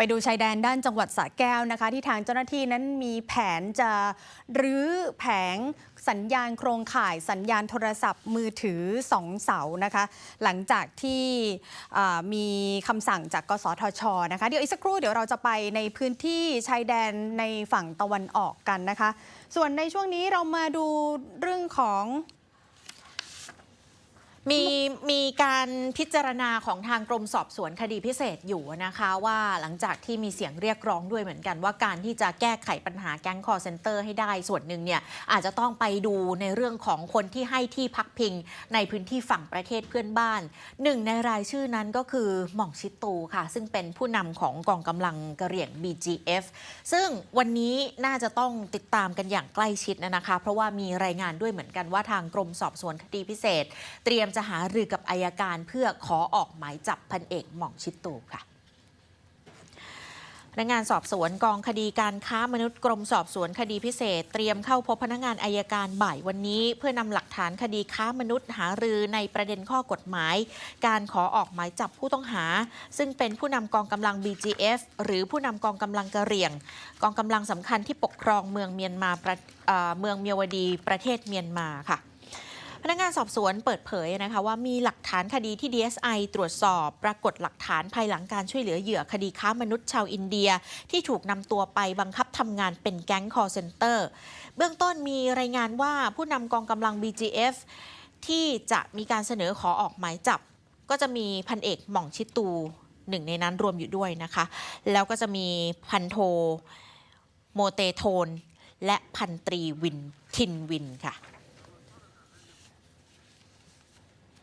ไปดูชายแดนด้านจังหวัดสระแก้วนะคะ ที่ทางเจ้าหน้าที่นั้นมีแผนจะรื้อแผงสัญญาณโครงข่ายสัญญาณโทรศัพท์มือถือสองเสานะคะ หลังจากที่มีคำสั่งจากกสทชนะคะเดี๋ยวอีกสักครู่เดี๋ยวเราจะไปในพื้นที่ชายแดนในฝั่งตะวันออกกันนะคะ ส่วนในช่วงนี้เรามาดูเรื่องของ มีมีการพิจารณาของทางกรมสอบสวนคดีพิเศษอยู่นะคะว่าหลังจากที่มีเสียงเรียกร้องด้วยเหมือนกัน ว่าการที่จะแก้ไขปัญหาแก๊งคอร์เซนเตอร์ให้ได้ส่วนหนึ่งเนี่ยอาจจะต้องไปดูในเรื่องของคนที่ให้ที่พักพิง ในพื้นที่ฝั่งประเทศเพื่อนบ้านหนึ่งในรายชื่อนั้นก็คือหม่องชิตูค่ะ ซึ่งเป็นผู้นำของกองกำลังกระเหรี่ยง BGF ซึ่งวันนี้น่าจะต้องติดตามกันอย่างใกล้ชิดนะคะ เพราะว่ามีรายงานด้วยเหมือนกันว่าทางกรมสอบสวนคดีพิเศษ เตรียมจะหารือกับอายการเพื่อขอออกหมายจับพันเอกหม่องชิดตูค่ะพนักงานสอบสวนกองคดีการค้ามนุษย์กรมสอบสวนคดีพิเศษ เตรียมเข้าพบพนักงานอายการบ่ายวันนี้ เพื่อนำหลักฐานคดีค้ามนุษย์หารือในประเด็นข้อกฎหมาย การขอออกหมายจับผู้ต้องหา ซึ่งเป็นผู้นำกองกำลัง BGF หรือผู้นำกองกำลังกะเหรี่ยง กองกำลังสำคัญที่ปกครองเมืองเมียนมาเเมืองเมียวดีประเทศเมียนมาค่ะ พนักงานสอบสวนเปิดเผยนะคะว่ามีหลักฐานคดีที่ DSI ตรวจสอบ ปรากฏหลักฐานภายหลังการช่วยเหลือเหยื่อคดีค้ามนุษย์ชาวอินเดีย ที่ถูกนำตัวไปบังคับทำงานเป็นแก๊ง call center เบื้องต้นมีรายงานว่าผู้นำกองกำลัง BGF ที่จะมีการเสนอขอออกหมายจับ ก็จะมีพันเอกหม่องชิตูหนึ่งในนั้นรวมอยู่ด้วยนะคะ แล้วก็จะมีพันโทโมเตโทน และพันตรีวินทินวินค่ะ